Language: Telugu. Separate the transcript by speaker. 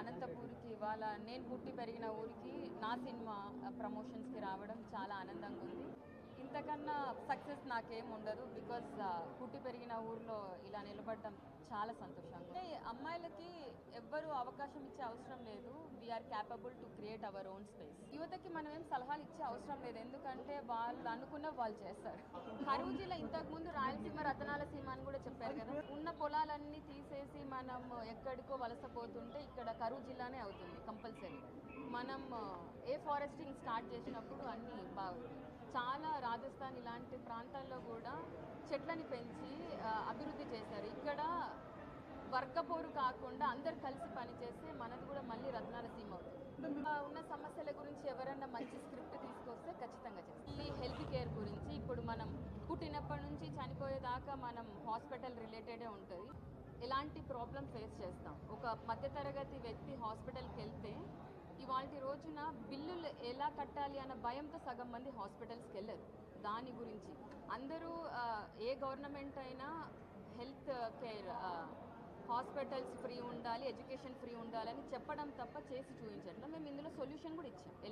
Speaker 1: అనంతపూర్కి ఇవాళ నేను పుట్టి పెరిగిన ఊరికి నా సినిమా ప్రమోషన్స్కి రావడం చాలా ఆనందంగా ఉంది. ఇంతకన్నా సక్సెస్ నాకేం ఉండదు బికాస్ పుట్టి పెరిగిన ఊర్లో ఇలా నిలబడడం చాలా సంతోషం. అంటే అమ్మాయిలకి ఎవ్వరూ అవకాశం ఇచ్చే అవసరం లేదు. We are capable to create our own space యువతకి మనం ఏం సలహాలు ఇచ్చే అవసరం లేదు. ఎందుకంటే వాళ్ళు అనుకున్న వాళ్ళు చేస్తారు. కరువు జిల్లా ఇంతకు ముందు రాయలసీమ రతనాల సీమ అని కూడా చెప్పారు కదా. ఉన్న పొలాలన్నీ తీసేసి మనం ఎక్కడికో వలసపోతుంటే ఇక్కడ కరువు జిల్లానే అవుతుంది కంపల్సరీ. మనం ఏ ఫారెస్టింగ్ స్టార్ట్ చేసినప్పుడు అన్నీ బాగుంటుంది చాలా రాజస్థాన్ ఇలాంటి ప్రాంతాల్లో కూడా చెట్లని పెంచి అభివృద్ధి చేశారు. ఇక్కడ వర్గపోరు కాకుండా అందరు కలిసి పనిచేస్తే మనది కూడా మళ్ళీ రత్నాల సీమ అవుతుంది. ఉన్న సమస్యల గురించి ఎవరన్నా మంచి స్క్రిప్ట్ తీసుకొస్తే ఖచ్చితంగా చేస్తాం ఈ హెల్త్ కేర్ గురించి ఇప్పుడు మనం పుట్టినప్పటి నుంచి చనిపోయేదాకా మనం హాస్పిటల్ రిలేటెడే ఉంటుంది. ఎలాంటి ప్రాబ్లం ఫేస్ చేస్తాం? ఒక మధ్యతరగతి వ్యక్తి హాస్పిటల్కి వెళ్తే ఇవాళ రోజున బిల్లులు ఎలా కట్టాలి అన్న భయంతో సగం మంది హాస్పిటల్స్కి వెళ్ళరు. దాని గురించి అందరూ ఏ గవర్నమెంట్ అయినా హెల్త్ కేర్ హాస్పిటల్స్ ఫ్రీ ఉండాలి ఎడ్యుకేషన్ ఫ్రీ ఉండాలని చెప్పడం తప్ప చేసి చూపించట్లేదు మేము ఇందులో సొల్యూషన్ కూడా ఇచ్చాం. ఎలా